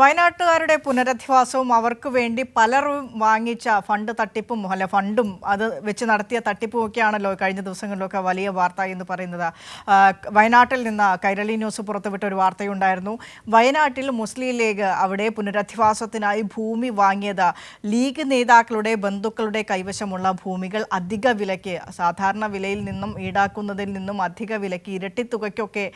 വയനാട്ടുകാരുടെ പുനരധിവാസവും അവർക്ക് വേണ്ടി പലരും വാങ്ങിച്ച ഫണ്ട് തട്ടിപ്പും അല്ല ഫണ്ടും അത് വെച്ച് നടത്തിയ തട്ടിപ്പും ഒക്കെയാണല്ലോ കഴിഞ്ഞ ദിവസങ്ങളിലൊക്കെ വലിയ വാർത്ത എന്ന് പറയുന്നത്. വയനാട്ടിൽ നിന്ന് കൈരളി ന്യൂസ് പുറത്തുവിട്ട ഒരു വാർത്തയുണ്ടായിരുന്നു. വയനാട്ടിൽ മുസ്ലിം ലീഗ് അവിടെ പുനരധിവാസത്തിനായി ഭൂമി വാങ്ങിയത് ലീഗ് നേതാക്കളുടെ ബന്ധുക്കളുടെ കൈവശമുള്ള ഭൂമികൾ അധിക വിലയ്ക്ക് സാധാരണ വിലയിൽ നിന്നും ഈടാക്കുന്നതിൽ നിന്നും അധിക വിലയ്ക്ക് ഇരട്ടി തുകയ്ക്കൊക്കെ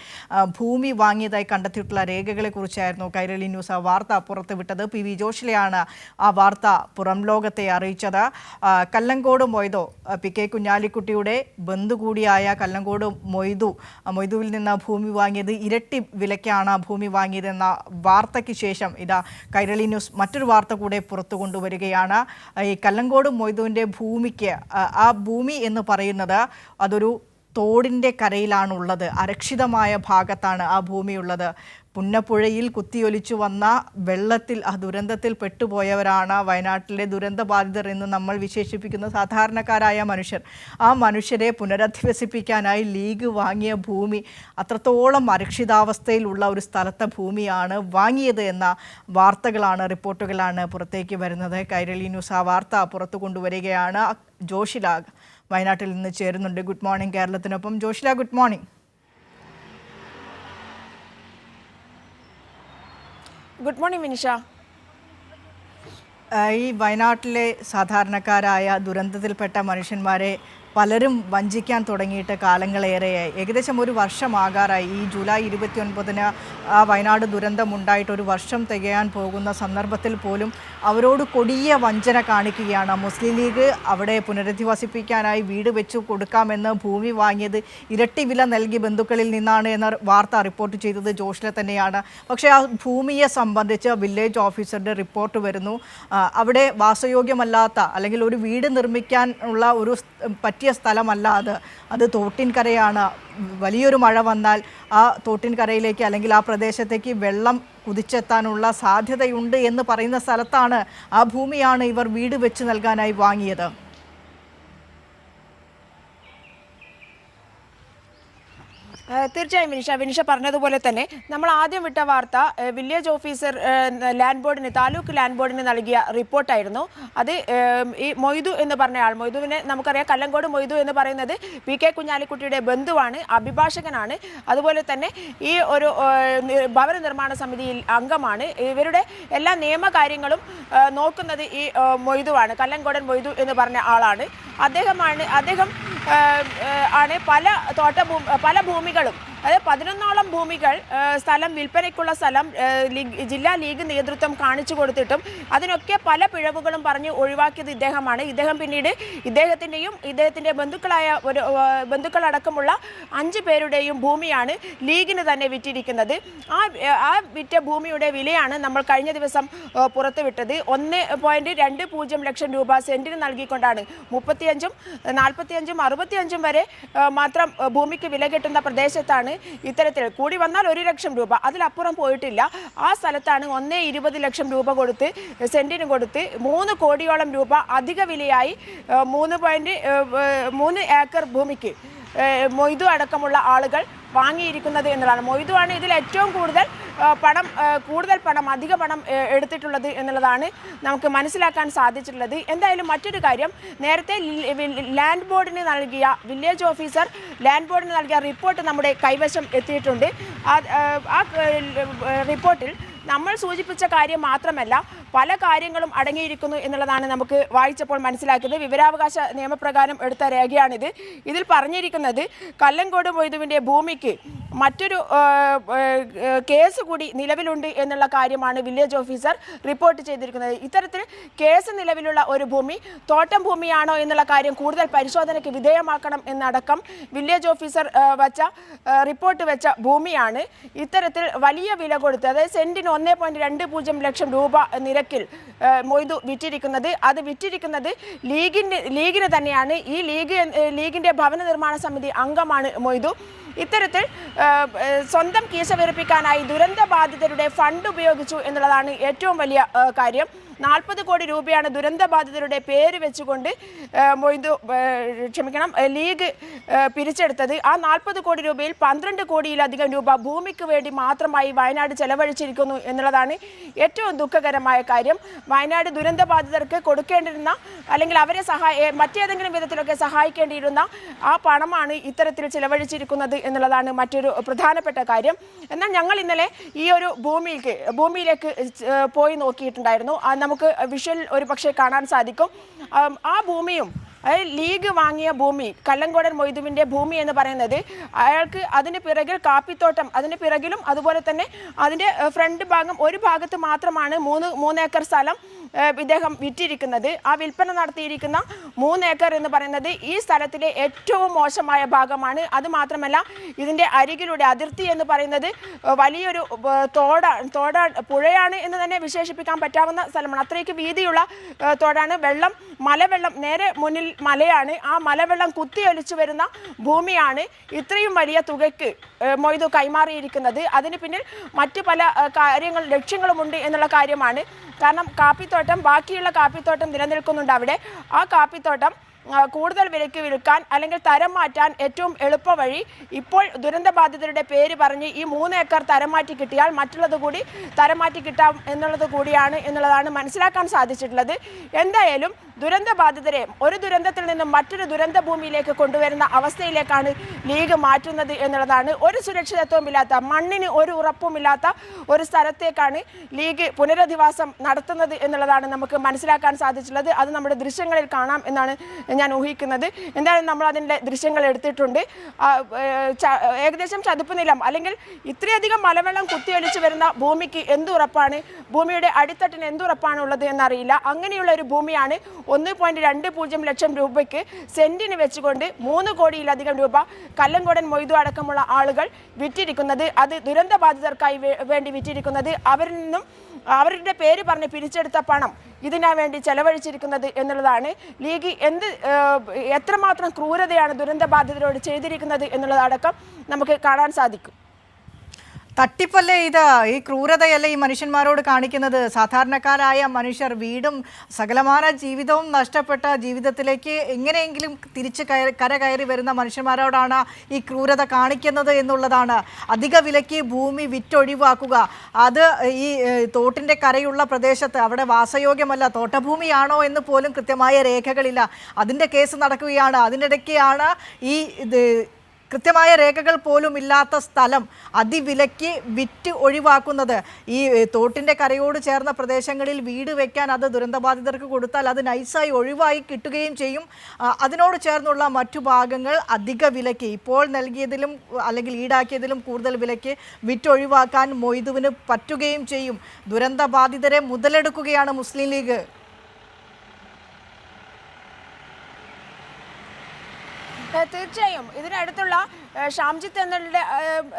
ഭൂമി വാങ്ങിയതായി കണ്ടെത്തിയിട്ടുള്ള രേഖകളെക്കുറിച്ചായിരുന്നു കൈരളി ന്യൂസ് വാർത്ത പുറത്തുവിട്ടത് പി വി ജോഷിലെയാണ് ആ വാർത്ത പുറം ലോകത്തെ അറിയിച്ചത്. കല്ലങ്കോട് മൊയ്തോ പി കെ കുഞ്ഞാലിക്കുട്ടിയുടെ ബന്ധു കൂടിയായ കല്ലങ്കോട് മൊയ്തു മൊയ്തുവിൽ നിന്ന് ഭൂമി വാങ്ങിയത് ഇരട്ടി വിലയ്ക്കാണ് ഭൂമി വാങ്ങിയതെന്ന വാർത്തയ്ക്ക് ശേഷം ഇതാ കൈരളി ന്യൂസ് മറ്റൊരു വാർത്ത കൂടെ പുറത്തു കൊണ്ടുവരികയാണ്. ഈ കല്ലങ്കോട് മൊയ്തുവിന്റെ ഭൂമിക്ക് ആ ഭൂമി എന്ന് പറയുന്നത് അതൊരു തോടിന്റെ കരയിലാണുള്ളത്. അരക്ഷിതമായ ഭാഗത്താണ് ആ ഭൂമിയുള്ളത്. പുന്നപ്പുഴയിൽ കുത്തിയൊലിച്ചു വന്ന വെള്ളത്തിൽ ആ ദുരന്തത്തിൽ പെട്ടുപോയവരാണ് വയനാട്ടിലെ ദുരന്തബാധിതർ എന്ന് നമ്മൾ വിശേഷിപ്പിക്കുന്ന സാധാരണക്കാരായ മനുഷ്യർ. ആ മനുഷ്യരെ പുനരധിവസിപ്പിക്കാനായി ലീഗ് വാങ്ങിയ ഭൂമി അത്രത്തോളം അരക്ഷിതാവസ്ഥയിലുള്ള ഒരു സ്ഥലത്തെ ഭൂമിയാണ് വാങ്ങിയത് എന്ന വാർത്തകളാണ് റിപ്പോർട്ടുകളാണ് പുറത്തേക്ക് വരുന്നത്. കൈരളി ന്യൂസ് ആ വാർത്ത പുറത്തു കൊണ്ടുവരികയാണ്. ജോഷില വയനാട്ടിൽ നിന്ന് ചേരുന്നുണ്ട്. Good morning കേരളത്തിനൊപ്പം. Joshila good morning. Good morning Vinisha. ഈ വയനാട്ടിലെ സാധാരണക്കാരായ ദുരന്തത്തിൽപ്പെട്ട മനുഷ്യന്മാരെ പലരും വഞ്ചിക്കാൻ തുടങ്ങിയിട്ട് കാലങ്ങളേറെയായി ഏകദേശം ഒരു വർഷമാകാറായി. ഈ ജൂലൈ ഇരുപത്തി ഒൻപതിന് ആ വയനാട് ദുരന്തമുണ്ടായിട്ട് ഒരു വർഷം തികയാൻ പോകുന്ന സന്ദർഭത്തിൽ പോലും അവരോട് കൊടിയ വഞ്ചന കാണിക്കുകയാണ്. മുസ്ലിം ലീഗ് അവിടെ പുനരധിവസിപ്പിക്കാനായി വീട് വെച്ചു കൊടുക്കാമെന്ന് ഭൂമി വാങ്ങിയത് ഇരട്ടി വില നൽകി ബന്ധുക്കളിൽ നിന്നാണ് എന്ന വാർത്ത റിപ്പോർട്ട് ചെയ്തത് ജോഷിലെ തന്നെയാണ്. പക്ഷേ ആ ഭൂമിയെ സംബന്ധിച്ച് വില്ലേജ് ഓഫീസറുടെ റിപ്പോർട്ട് വരുന്നു. അവിടെ വാസയോഗ്യമല്ലാത്ത അല്ലെങ്കിൽ ഒരു വീട് നിർമ്മിക്കാൻ ഉള്ള ഒരു സ്- പറ്റിയ സ്ഥലമല്ല അത് അത് തോട്ടിൻകരയാണ്. വലിയൊരു മഴ വന്നാൽ ആ തോട്ടിൻകരയിലേക്ക് അല്ലെങ്കിൽ ആ പ്രദേശത്തേക്ക് വെള്ളം കുതിച്ചെത്താനുള്ള സാധ്യതയുണ്ട് എന്ന് പറയുന്ന സ്ഥലത്താണ് ആ ഭൂമിയാണ് ഇവർ വീട് വെച്ച് നൽകാനായി വാങ്ങിയത്. തീർച്ചയായും വിനിഷ. വിനിഷ പറഞ്ഞതുപോലെ തന്നെ നമ്മൾ ആദ്യം വിട്ട വാർത്ത വില്ലേജ് ഓഫീസർ ലാൻഡ് ബോർഡിന് താലൂക്ക് ലാൻഡ് ബോർഡിന് നൽകിയ റിപ്പോർട്ടായിരുന്നു. അത് ഈ മൊയ്തു എന്ന് പറഞ്ഞ ആൾ മൊയ്തുവിനെ നമുക്കറിയാം കല്ലങ്കോട് മൊയ്തു എന്ന് പറയുന്നത് പി കെ കുഞ്ഞാലിക്കുട്ടിയുടെ ബന്ധുവാണ് അഭിഭാഷകനാണ്. അതുപോലെ തന്നെ ഈ ഒരു ഭവന നിർമ്മാണ സമിതിയിൽ അംഗമാണ്. ഇവരുടെ എല്ലാ നിയമകാര്യങ്ങളും നോക്കുന്നത് ഈ മൊയ്തുവാണ് കല്ലങ്കോടൻ മൊയ്തു എന്ന് പറഞ്ഞ ആളാണ്. അദ്ദേഹമാണ് അദ്ദേഹം ആണ് പല തോട്ട പല പല ഭൂമികളും അതായത് പതിനൊന്നോളം ഭൂമികൾ സ്ഥലം വിൽപ്പനയ്ക്കുള്ള സ്ഥലം ജില്ലാ ലീഗ് നേതൃത്വം കാണിച്ചു കൊടുത്തിട്ടും അതിനൊക്കെ പല പിഴവുകളും പറഞ്ഞ് ഒഴിവാക്കിയത് ഇദ്ദേഹമാണ്. ഇദ്ദേഹം പിന്നീട് ഇദ്ദേഹത്തിന്റെയും ഇദ്ദേഹത്തിന്റെ ബന്ധുക്കളായ ഒരു ബന്ധുക്കളടക്കമുള്ള അഞ്ച് പേരുടെയും ഭൂമിയാണ് ലീഗിന് തന്നെ വിറ്റിരിക്കുന്നത്. ആ ആ വിറ്റ ഭൂമിയുടെ വിലയാണ് നമ്മൾ കഴിഞ്ഞ ദിവസം പുറത്തുവിട്ടത്. ഒന്ന് പോയിന്റ് രണ്ട് പൂജ്യം ലക്ഷം രൂപ സെന്റിന് നൽകിക്കൊണ്ടാണ്. മുപ്പത്തിയഞ്ചും നാൽപ്പത്തിയഞ്ചും അറുപത്തിയഞ്ചും വരെ മാത്രം ഭൂമിക്ക് വില കിട്ടുന്ന പ്രദേശത്താണ് ഇത്തരത്തിൽ. കൂടി വന്നാൽ ഒരു ലക്ഷം രൂപ. അതിലപ്പുറം പോയിട്ടില്ല. ആ സ്ഥലത്താണ് ഒന്നേ ഇരുപത് ലക്ഷം രൂപ കൊടുത്ത് സെന്റിന് കൊടുത്ത് മൂന്ന് കോടിയോളം രൂപ അധിക വിലയായി മൂന്ന് ഏഹ് മൂന്ന് ഏക്കർ ഭൂമിക്ക് മൊയ്തു അടക്കമുള്ള ആളുകൾ വാങ്ങിയിരിക്കുന്നത് എന്നുള്ളതാണ്. മൊയ്തുവാണ് ഇതിൽ ഏറ്റവും കൂടുതൽ പണം കൂടുതൽ പണം അധിക പണം എടുത്തിട്ടുള്ളത് എന്നുള്ളതാണ് നമുക്ക് മനസ്സിലാക്കാൻ സാധിച്ചിട്ടുള്ളത്. എന്തായാലും മറ്റൊരു കാര്യം നേരത്തെ ലാൻഡ് ബോർഡിന് നൽകിയ വില്ലേജ് ഓഫീസർ ലാൻഡ് ബോർഡിന് നൽകിയ റിപ്പോർട്ട് നമ്മുടെ കൈവശം എത്തിയിട്ടുണ്ട്. ആ റിപ്പോർട്ടിൽ നമ്മൾ സൂചിപ്പിച്ച കാര്യം മാത്രമല്ല പല കാര്യങ്ങളും അടങ്ങിയിരിക്കുന്നു എന്നുള്ളതാണ് നമുക്ക് വായിച്ചപ്പോൾ മനസ്സിലാക്കുന്നത്. വിവരാവകാശ നിയമപ്രകാരം എടുത്ത രേഖയാണിത്. ഇതിൽ പറഞ്ഞിരിക്കുന്നത് കല്ലങ്കോട് മൊയ്തുവിന്റെ ഭൂമിക്ക് മറ്റൊരു കേസ് കൂടി നിലവിലുണ്ട് എന്നുള്ള കാര്യമാണ് വില്ലേജ് ഓഫീസർ റിപ്പോർട്ട് ചെയ്തിരിക്കുന്നത്. ഇത്തരത്തിൽ കേസ് നിലവിലുള്ള ഒരു ഭൂമി തോട്ടം ഭൂമിയാണോ എന്നുള്ള കാര്യം കൂടുതൽ പരിശോധനയ്ക്ക് വിധേയമാക്കണം എന്നടക്കം വില്ലേജ് ഓഫീസർ വച്ച റിപ്പോർട്ട് വെച്ച ഭൂമിയാണ് ഇത്തരത്തിൽ വലിയ വില കൊടുത്ത് അതായത് സെന്റിന് ഒന്നേ പോയിന്റ് രണ്ട് പൂജ്യം ലക്ഷം രൂപ നിരക്കിൽ മൊയ്തു വിറ്റിരിക്കുന്നത്. അത് വിറ്റിരിക്കുന്നത് ലീഗിന്റെ ലീഗിന് തന്നെയാണ്. ഈ ലീഗ് ലീഗിന്റെ ഭവന നിർമ്മാണ സമിതി അംഗമാണ് മൊയ്തു. ഇത്തരത്തിൽ സ്വന്തം കീശ വീർപ്പിക്കാനായി ദുരന്ത ബാധിതരുടെ ഫണ്ട് ഉപയോഗിച്ചു എന്നുള്ളതാണ് ഏറ്റവും വലിയ കാര്യം. നാൽപ്പത് കോടി രൂപയാണ് ദുരന്ത ബാധിതരുടെ പേര് വെച്ചുകൊണ്ട് മൊയ്തു ക്ഷമിക്കണം ലീഗ് പിരിച്ചെടുത്തത്. ആ നാൽപ്പത് കോടി രൂപയിൽ പന്ത്രണ്ട് കോടിയിലധികം രൂപ ഭൂമിക്ക് വേണ്ടി മാത്രമായി വയനാട് ചെലവഴിച്ചിരിക്കുന്നു എന്നുള്ളതാണ് ഏറ്റവും ദുഃഖകരമായ കാര്യം. വയനാട് ദുരന്ത ബാധിതർക്ക് കൊടുക്കേണ്ടിരുന്ന അല്ലെങ്കിൽ അവരെ സഹായ മറ്റേതെങ്കിലും വിധത്തിലൊക്കെ സഹായിക്കേണ്ടിയിരുന്ന ആ പണമാണ് ഇത്തരത്തിൽ ചെലവഴിച്ചിരിക്കുന്നത് എന്നുള്ളതാണ് മറ്റൊരു പ്രധാനപ്പെട്ട കാര്യം. എന്നാൽ ഞങ്ങൾ ഇന്നലെ ഈ ഒരു ഭൂമിയിലേക്ക് ഭൂമിയിലേക്ക് പോയി നോക്കിയിട്ടുണ്ടായിരുന്നു. നമുക്ക് വിഷ്വൽ ഒരു പക്ഷേ കാണാൻ സാധിക്കും. ആ ഭൂമിയും ലീഗ് വാങ്ങിയ ഭൂമി കല്ലങ്കോടൻ മൊയ്തുവിന്റെ ഭൂമി എന്ന് പറയുന്നത് അയാൾക്ക് അതിന് പിറകിൽ കാപ്പിത്തോട്ടം അതിന് പിറകിലും അതുപോലെ തന്നെ അതിന്റെ ഫ്രണ്ട് ഭാഗം ഒരു ഭാഗത്ത് മാത്രമാണ് മൂന്ന് മൂന്നേക്കർ സ്ഥലം. ഇദ്ദേഹം വിറ്റിരിക്കുന്നത് ആ വിൽപ്പന നടത്തിയിരിക്കുന്ന മൂന്ന് ഏക്കർ എന്ന് പറയുന്നത് ഈ സ്ഥലത്തിലെ ഏറ്റവും മോശമായ ഭാഗമാണ്. അത് മാത്രമല്ല ഇതിന്റെ അരികിലൂടെ അതിർത്തി എന്ന് പറയുന്നത് വലിയൊരു തോട തോടാ പുഴയാണ് എന്ന് തന്നെ വിശേഷിപ്പിക്കാൻ പറ്റാവുന്ന സ്ഥലമാണ്. അത്രയ്ക്ക് വീതിയുള്ള തോടാണ്. വെള്ളം മലവെള്ളം നേരെ മുന്നിൽ മലയാണ്. ആ മലവെള്ളം കുത്തിയൊലിച്ചു വരുന്ന ഭൂമിയാണ് ഇത്രയും വലിയ തുകയ്ക്ക് മൊയ്തു കൈമാറിയിരിക്കുന്നത്. അതിന് പിന്നിൽ മറ്റ് പല കാര്യങ്ങൾ ലക്ഷ്യങ്ങളുമുണ്ട് എന്നുള്ള കാര്യമാണ്. കാരണം കാപ്പിത്തോട്ടം ബാക്കിയുള്ള കാപ്പിത്തോട്ടം നിലനിൽക്കുന്നുണ്ട് അവിടെ. ആ കാപ്പിത്തോട്ടം കൂടുതൽ വിലയ്ക്ക് വിൽക്കാൻ അല്ലെങ്കിൽ തരം മാറ്റാൻ ഏറ്റവും എളുപ്പ വഴി ഇപ്പോൾ ദുരന്തബാധിതരുടെ പേര് പറഞ്ഞ് ഈ മൂന്ന് ഏക്കർ തരം മാറ്റി കിട്ടിയാൽ മറ്റുള്ളത് കൂടി തരം മാറ്റി കിട്ടാം എന്നുള്ളത് കൂടിയാണ് എന്നുള്ളതാണ് മനസ്സിലാക്കാൻ സാധിച്ചിട്ടുള്ളത്. എന്തായാലും ദുരന്തബാധിതരെ ഒരു ദുരന്തത്തിൽ നിന്നും മറ്റൊരു ദുരന്ത ഭൂമിയിലേക്ക് കൊണ്ടുവരുന്ന അവസ്ഥയിലേക്കാണ് ലീഗ് മാറ്റുന്നത് എന്നുള്ളതാണ്. ഒരു സുരക്ഷിതത്വമില്ലാത്ത മണ്ണിന് ഒരു ഉറപ്പുമില്ലാത്ത ഒരു സ്ഥലത്തേക്കാണ് ലീഗ് പുനരധിവാസം നടത്തുന്നത് എന്നുള്ളതാണ് നമുക്ക് മനസ്സിലാക്കാൻ സാധിച്ചിട്ടുള്ളത്. അത് നമ്മുടെ ദൃശ്യങ്ങളിൽ കാണാം എന്നാണ് ഞാൻ ഊഹിക്കുന്നത്. എന്തായാലും നമ്മൾ അതിന്റെ ദൃശ്യങ്ങൾ എടുത്തിട്ടുണ്ട്. ഏകദേശം ചതുപ്പ് നിലം. അല്ലെങ്കിൽ ഇത്രയധികം മലവെള്ളം കുത്തിയൊലിച്ച് വരുന്ന ഭൂമിക്ക് എന്തുറപ്പാണ്? ഭൂമിയുടെ അടിത്തട്ടിന് എന്തുറപ്പാണ് ഉള്ളത് എന്നറിയില്ല. അങ്ങനെയുള്ള ഒരു ഭൂമിയാണ് ഒന്ന് പോയിന്റ് രണ്ട് പൂജ്യം ലക്ഷം രൂപയ്ക്ക് സെന്റിന് വെച്ചുകൊണ്ട് മൂന്ന് കോടിയിലധികം രൂപ കല്ലങ്കോടൻ മൊയ്തു അടക്കമുള്ള ആളുകൾ വിറ്റിരിക്കുന്നത്. അത് ദുരന്ത ബാധിതർക്കായി വേണ്ടി വിറ്റിരിക്കുന്നത്. അവരിൽ നിന്നും അവരുടെ പേര് പറഞ്ഞ് പിരിച്ചെടുത്ത പണം ഇതിനാ വേണ്ടി ചെലവഴിച്ചിരിക്കുന്നത് എന്നുള്ളതാണ്. ലീഗ് എന്ത് എത്രമാത്രം ക്രൂരതയാണ് ദുരന്ത ബാധിതരോട് ചെയ്തിരിക്കുന്നത് എന്നുള്ളതടക്കം നമുക്ക് കാണാൻ സാധിക്കും. തട്ടിപ്പല്ലേ ഇത്? ഈ ക്രൂരതയല്ലേ ഈ മനുഷ്യന്മാരോട് കാണിക്കുന്നത്? സാധാരണക്കാരായ മനുഷ്യർ വീടും സകലമാന ജീവിതവും നഷ്ടപ്പെട്ട ജീവിതത്തിലേക്ക് എങ്ങനെയെങ്കിലും തിരിച്ച് കര കയറി വരുന്ന മനുഷ്യന്മാരോടാണ് ഈ ക്രൂരത കാണിക്കുന്നത് എന്നുള്ളതാണ്. അധിക വിലയ്ക്ക് ഭൂമി വിറ്റൊഴിവാക്കുക. അത് ഈ തോട്ടിന്റെ കരയുള്ള പ്രദേശത്ത് അവിടെ വാസയോഗ്യമല്ല തോട്ടഭൂമിയാണോ എന്ന് പോലും കൃത്യമായ രേഖകളില്ല. അതിന്റെ കേസ് നടക്കുകയാണ്. അതിനിടയ്ക്കാണ് ഈ കൃത്യമായ രേഖകൾ പോലും ഇല്ലാത്ത സ്ഥലം അതിവിലയ്ക്ക് വിറ്റ് ഒഴിവാക്കുന്നത്. ഈ തോട്ടിന്റെ കരയോട് ചേർന്ന പ്രദേശങ്ങളിൽ വീട് വയ്ക്കാൻ അത് ദുരന്തബാധിതർക്ക് കൊടുത്താൽ അത് നൈസായി ഒഴിവായി കിട്ടുകയും ചെയ്യും. അതിനോട് ചേർന്നുള്ള മറ്റു ഭാഗങ്ങൾ അധിക വിലയ്ക്ക് ഇപ്പോൾ നൽകിയതിലും അല്ലെങ്കിൽ ഈടാക്കിയതിലും കൂടുതൽ വിലയ്ക്ക് വിറ്റ് വിറ്റൊഴിവാക്കാൻ മൊയ്തുവിന് പറ്റുകയും ചെയ്യും. ദുരന്തബാധിതരെ മുതലെടുക്കുകയാണ് മുസ്ലിം ലീഗ്. തീർച്ചയായും. ഇതിനടുത്തുള്ള ഷാംജിത്ത് എന്നുള്ള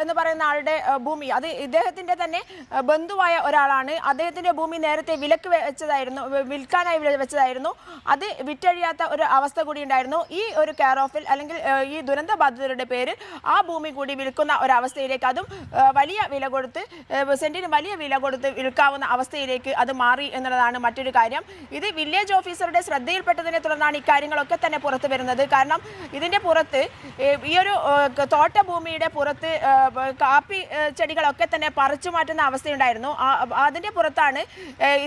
എന്ന് പറയുന്ന ആളുടെ ഭൂമി. അത് ഇദ്ദേഹത്തിന്റെ തന്നെ ബന്ധുവായ ഒരാളാണ്. അദ്ദേഹത്തിന്റെ ഭൂമി നേരത്തെ വിലക്ക് വെച്ചതായിരുന്നു വിൽക്കാനായി വെച്ചതായിരുന്നു. അത് വിറ്റഴിയാത്ത ഒരു അവസ്ഥ കൂടി ഉണ്ടായിരുന്നു. ഈ ഒരു കെയർ ഓഫിൽ അല്ലെങ്കിൽ ഈ ദുരന്ത ബാധിതരുടെ പേരിൽ ആ ഭൂമി കൂടി വിൽക്കുന്ന ഒരവസ്ഥയിലേക്ക് അതും വലിയ വില കൊടുത്ത് സെന്റിന് വലിയ വില കൊടുത്ത് വിൽക്കാവുന്ന അവസ്ഥയിലേക്ക് അത് മാറി എന്നുള്ളതാണ് മറ്റൊരു കാര്യം. ഇത് വില്ലേജ് ഓഫീസറുടെ ശ്രദ്ധയിൽപ്പെട്ടതിനെ തുടർന്നാണ് ഇക്കാര്യങ്ങളൊക്കെ തന്നെ പുറത്തു വരുന്നത്. കാരണം ഇതിന്റെ പുറത്ത് ഈ ഒരു തോട്ടഭൂമിയുടെ പുറത്ത് കാപ്പി ചെടികളൊക്കെ തന്നെ പറിച്ചു മാറ്റുന്ന അവസ്ഥയുണ്ടായിരുന്നു. അതിന്റെ പുറത്താണ്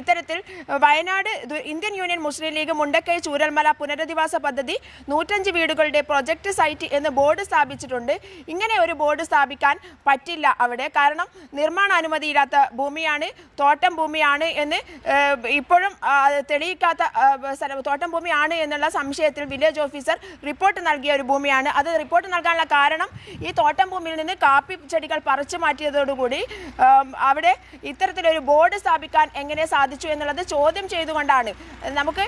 ഇത്തരത്തിൽ Wayanad Indian Union Muslim League Mundakkai Chooralmala പുനരധിവാസ പദ്ധതി നൂറ്റഞ്ച് വീടുകളുടെ പ്രൊജക്ട് സൈറ്റ് എന്ന് ബോർഡ് സ്ഥാപിച്ചിട്ടുണ്ട്. ഇങ്ങനെ ഒരു ബോർഡ് സ്ഥാപിക്കാൻ പറ്റില്ല അവിടെ. കാരണം നിർമ്മാണ അനുമതിയില്ലാത്ത ഭൂമിയാണ് തോട്ടം ഭൂമിയാണ് എന്ന് ഇപ്പോഴും തെളിയിക്കാത്ത തോട്ടം ഭൂമിയാണ് എന്നുള്ള സംശയത്തിൽ വില്ലേജ് ഓഫീസർ റിപ്പോർട്ട് നൽകിയ ഒരു ഭൂമിയാണ്. അത് റിപ്പോർട്ട് നൽകാനുള്ള കാരണം കാരണം ഈ തോട്ടം ഭൂമിയിൽ നിന്ന് കാപ്പി ചെടികൾ പറിച്ചു മാറ്റിയതോടുകൂടി അവിടെ ഇത്തരത്തിലൊരു ബോർഡ് സ്ഥാപിക്കാൻ എങ്ങനെ സാധിച്ചു എന്നുള്ളത് ചോദ്യം ചെയ്തുകൊണ്ടാണ്. നമുക്ക്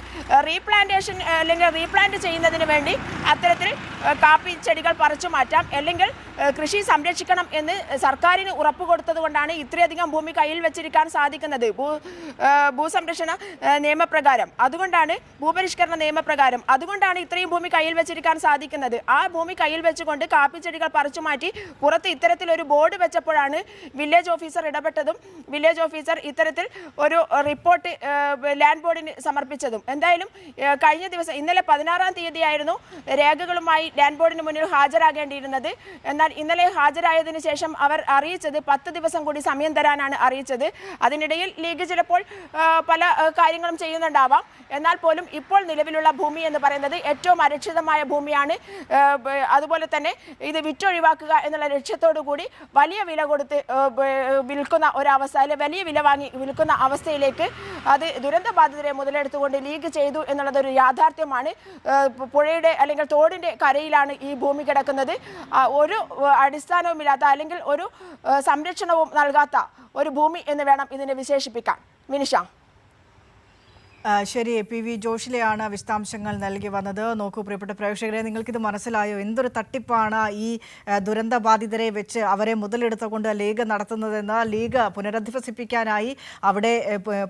റീപ്ലാന്റേഷൻ അല്ലെങ്കിൽ റീപ്ലാന്റ് ചെയ്യുന്നതിന് വേണ്ടി അത്തരത്തിൽ കാപ്പി ചെടികൾ പറിച്ചു മാറ്റാം അല്ലെങ്കിൽ കൃഷി സംരക്ഷിക്കണം എന്ന് സർക്കാരിന് ഉറപ്പ് കൊടുത്തതുകൊണ്ടാണ് ഇത്രയധികം ഭൂമി കയ്യിൽ വെച്ചിരിക്കാൻ സാധിക്കുന്നത്. ഭൂ ഭൂസംരക്ഷണ നിയമപ്രകാരം. അതുകൊണ്ടാണ് ഭൂപരിഷ്കരണ നിയമപ്രകാരം. അതുകൊണ്ടാണ് ഇത്രയും ഭൂമി കയ്യിൽ വെച്ചിരിക്കാൻ സാധിക്കുന്നത്. ആ ഭൂമി കയ്യിൽ വെച്ചുകൊണ്ട് കാപ്പി ചെടികൾ പറിച്ചു മാറ്റി പുറത്ത് ഇത്തരത്തിലൊരു ബോർഡ് വെച്ചപ്പോഴാണ് വില്ലേജ് ഓഫീസർ ഇടപെട്ടതും വില്ലേജ് ഓഫീസർ ഇത്തരത്തിൽ ഒരു റിപ്പോർട്ട് ലാൻഡ് ബോർഡിന് സമർപ്പിച്ചതും. എന്തായാലും കഴിഞ്ഞ ദിവസം ഇന്നലെ പതിനാറാം തീയതിയായിരുന്നു രേഖകളുമായി ലാൻഡ് ബോർഡിന് മുന്നിൽ ഹാജരാകേണ്ടിയിരുന്നത്. എന്നാൽ ഇന്നലെ ഹാജരായതിനു ശേഷം അവർ അറിയിച്ചത് പത്ത് ദിവസം കൂടി സമയം തരാനാണ് അറിയിച്ചത്. അതിനിടയിൽ ലീഗ് ചിലപ്പോൾ പല കാര്യങ്ങളും ചെയ്യുന്നുണ്ടാവാം. എന്നാൽ പോലും ഇപ്പോൾ നിലവിലുള്ള ഭൂമി എന്ന് പറയുന്നത് ഏറ്റവും അരക്ഷിതമായ ഭൂമിയാണ്. അതുപോലെ തന്നെ ഇത് വിറ്റൊഴിവാക്കുക എന്നുള്ള ലക്ഷ്യത്തോടു കൂടി വലിയ വില കൊടുത്ത് വിൽക്കുന്ന ഒരവസ്ഥ അല്ലെങ്കിൽ വലിയ വില വാങ്ങി വിൽക്കുന്ന അവസ്ഥയിലേക്ക് അത് ദുരന്ത ബാധിതരെ മുതലെടുത്തുകൊണ്ട് ലീഗ് ചെയ്തു എന്നുള്ളതൊരു യാഥാർത്ഥ്യമാണ്. പുഴയുടെ അല്ലെങ്കിൽ തോടിന്റെ കരയിലാണ് ഈ ഭൂമി കിടക്കുന്നത്. ഒരു അടിസ്ഥാനവുമില്ലാത്ത അല്ലെങ്കിൽ ഒരു സംരക്ഷണവും നൽകാത്ത ഒരു ഭൂമി എന്ന് വേണം ഇതിനെ വിശേഷിപ്പിക്കാൻ. വിനിഷ ശരി പി വി ജോഷിലെയാണ് വിശദാംശങ്ങൾ നൽകി വന്നത്. നോക്കൂ പ്രിയപ്പെട്ട പ്രേക്ഷകരെ നിങ്ങൾക്കിത് മനസ്സിലായോ? എന്തൊരു തട്ടിപ്പാണ് ഈ ദുരന്തബാധിതരെ ദുരന്ത ബാധിതരെ വെച്ച് അവരെ മുതലെടുത്തുകൊണ്ട് ലീഗ് നടത്തുന്നതെന്ന് ലീഗ് പുനരധിവസിപ്പിക്കാനായി അവിടെ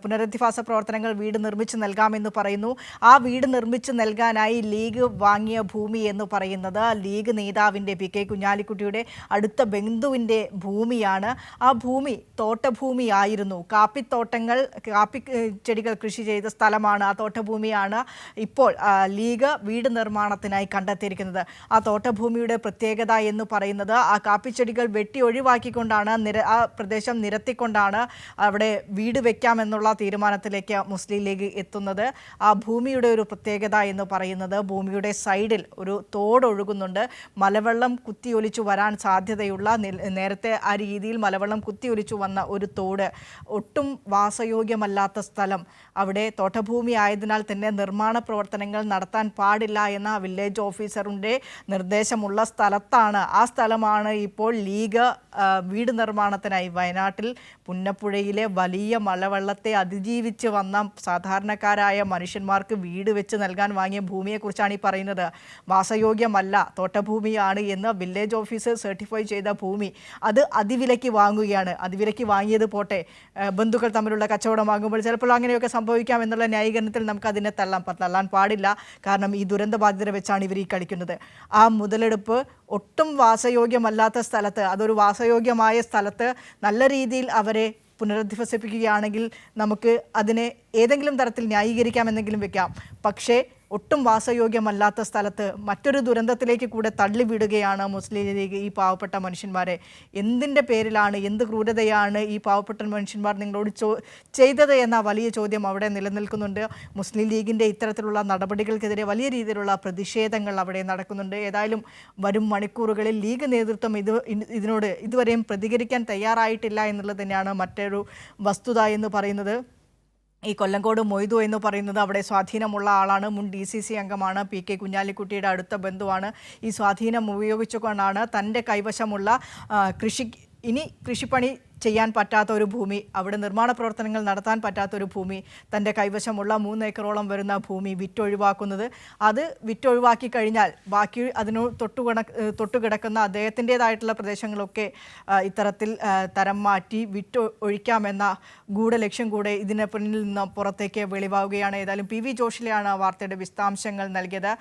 പുനരധിവാസ പ്രവർത്തനങ്ങൾ വീട് നിർമ്മിച്ച് നൽകാമെന്ന് പറയുന്നു. ആ വീട് നിർമ്മിച്ച് നൽകാനായി ലീഗ് വാങ്ങിയ ഭൂമി എന്ന് പറയുന്നത് ലീഗ് നേതാവിന്റെ പി കെ കുഞ്ഞാലിക്കുട്ടിയുടെ അടുത്ത ബന്ധുവിന്റെ ഭൂമിയാണ്. ആ ഭൂമി തോട്ടഭൂമിയായിരുന്നു. കാപ്പിത്തോട്ടങ്ങൾ കാപ്പി ചെടികൾ കൃഷി ചെയ്ത സ്ഥലമാണ് ആ തോട്ടഭൂമിയാണ് ഇപ്പോൾ ലീഗ് വീട് നിർമ്മാണത്തിനായി കണ്ടെത്തിയിരിക്കുന്നത്. ആ തോട്ടഭൂമിയുടെ പ്രത്യേകത എന്ന് പറയുന്നത് ആ കാപ്പിച്ചെടികൾ വെട്ടി ഒഴിവാക്കിക്കൊണ്ടാണ് നിര ആ പ്രദേശം നിരത്തിക്കൊണ്ടാണ് അവിടെ വീട് വെക്കാമെന്നുള്ള തീരുമാനത്തിലേക്ക് മുസ്ലിം ലീഗ് എത്തുന്നത്. ആ ഭൂമിയുടെ ഒരു പ്രത്യേകത എന്ന് പറയുന്നത് ഭൂമിയുടെ സൈഡിൽ ഒരു തോട് ഒഴുകുന്നുണ്ട്. മലവെള്ളം കുത്തിയൊലിച്ചു വരാൻ സാധ്യതയുള്ള നേരത്തെ ആ രീതിയിൽ മലവെള്ളം കുത്തിയൊലിച്ചു വന്ന ഒരു തോട്. ഒട്ടും വാസയോഗ്യമല്ലാത്ത സ്ഥലം അവിടെ തോട്ടഭൂമി ആയതിനാൽ തന്നെ നിർമ്മാണ പ്രവർത്തനങ്ങൾ നടത്താൻ പാടില്ല എന്ന വില്ലേജ് ഓഫീസറിന്റെ നിർദ്ദേശമുള്ള സ്ഥലത്താണ്. ആ സ്ഥലമാണ് ഇപ്പോൾ ലീഗ് വീട് നിർമ്മാണത്തിനായി വയനാട്ടിൽ പുന്നപ്പുഴയിലെ വലിയ മലവെള്ളത്തെ അതിജീവിച്ച് വന്ന സാധാരണക്കാരായ മനുഷ്യന്മാർക്ക് വീട് വെച്ച് നൽകാൻ വാങ്ങിയ ഭൂമിയെക്കുറിച്ചാണ് ഈ പറയുന്നത്. വാസയോഗ്യമല്ല തോട്ടഭൂമിയാണ് എന്ന് വില്ലേജ് ഓഫീസർ സർട്ടിഫൈ ചെയ്ത ഭൂമി. അത് അതിവിലയ്ക്ക് വാങ്ങുകയാണ്. അതിവിലയ്ക്ക് വാങ്ങിയത് പോട്ടെ. ബന്ധുക്കൾ തമ്മിലുള്ള കച്ചവടം വാങ്ങുമ്പോൾ ചിലപ്പോൾ അങ്ങനെയൊക്കെ സംഭവിക്കാം എന്നുള്ള ന്യായീകരണത്തിൽ നമുക്ക് അതിനെ തള്ളാൻ തള്ളാൻ പാടില്ല. കാരണം ഈ ദുരന്ത ബാധിതരെ വെച്ചാണ് ഇവർ ഈ കളിക്കുന്നത്. ആ മുതലെടുപ്പ് ഒട്ടും വാസയോഗ്യമല്ലാത്ത സ്ഥലത്ത് അതൊരു വാസയോഗ്യമായ സ്ഥലത്ത് നല്ല രീതിയിൽ അവരെ പുനരധിവസിപ്പിക്കുകയാണെങ്കിൽ നമുക്ക് അതിനെ ഏതെങ്കിലും തരത്തിൽ ന്യായീകരിക്കാമെന്നെങ്കിലും വെക്കാം. പക്ഷേ ഒട്ടും വാസയോഗ്യമല്ലാത്ത സ്ഥലത്ത് മറ്റൊരു ദുരന്തത്തിലേക്ക് കൂടെ തള്ളിവിടുകയാണ് മുസ്ലിം ലീഗ് ഈ പാവപ്പെട്ട മനുഷ്യന്മാരെ. എന്തിന്റെ പേരിലാണ് എന്ത് ക്രൂരതയാണ് ഈ പാവപ്പെട്ട മനുഷ്യന്മാർ നിങ്ങളോട് ചോ ചെയ്തത് എന്ന വലിയ ചോദ്യം അവിടെ നിലനിൽക്കുന്നുണ്ട്. മുസ്ലിം ലീഗിന്റെ ഇത്തരത്തിലുള്ള നടപടികൾക്കെതിരെ വലിയ രീതിയിലുള്ള പ്രതിഷേധങ്ങൾ അവിടെ നടക്കുന്നുണ്ട്. ഏതായാലും വരും മണിക്കൂറുകളിൽ ലീഗ് നേതൃത്വം ഇത് ഇതിനോട് ഇതുവരെയും പ്രതികരിക്കാൻ തയ്യാറായിട്ടില്ല എന്നുള്ളത് തന്നെയാണ് മറ്റൊരു വസ്തുത എന്ന് പറയുന്നത്. ഈ കൊല്ലങ്കോട് മൊയ്തു എന്ന് പറയുന്നത് അവിടെ സ്വാധീനമുള്ള ആളാണ്. മുൻ ഡി സി സി അംഗമാണ്. പി കെ കുഞ്ഞാലിക്കുട്ടിയുടെ അടുത്ത ബന്ധുവാണ്. ഈ സ്വാധീനം ഉപയോഗിച്ചുകൊണ്ടാണ് തന്റെ കൈവശമുള്ള കൃഷി ഇനി കൃഷിപ്പണി ചെയ്യാൻ പറ്റാത്ത ഒരു ഭൂമി അവിടെ നിർമ്മാണ പ്രവർത്തനങ്ങൾ നടത്താൻ പറ്റാത്ത ഒരു ഭൂമി തന്റെ കൈവശമുള്ള മൂന്ന് ഏക്കറോളം വരുന്ന ഭൂമി വിറ്റൊഴിവാക്കുന്നത്. അത് വിറ്റൊഴിവാക്കി കഴിഞ്ഞാൽ ബാക്കി അതിനു തൊട്ടുകണക്ക് തൊട്ടുകിടക്കുന്ന അദ്ദേഹത്തിന്റെതായിട്ടുള്ള പ്രദേശങ്ങളൊക്കെ ഇത്തരത്തിൽ തരം മാറ്റി വിറ്റ് ഒഴിക്കാമെന്ന ഗൂഢലക്ഷ്യം കൂടെ ഇതിന് പിന്നിൽ നിന്ന് പുറത്തേക്ക് വെളിവാകുകയാണ് ഏതായാലും പി വി ജോഷിലെയാണ് വാർത്തയുടെ വിശദാംശങ്ങൾ നൽകിയത്.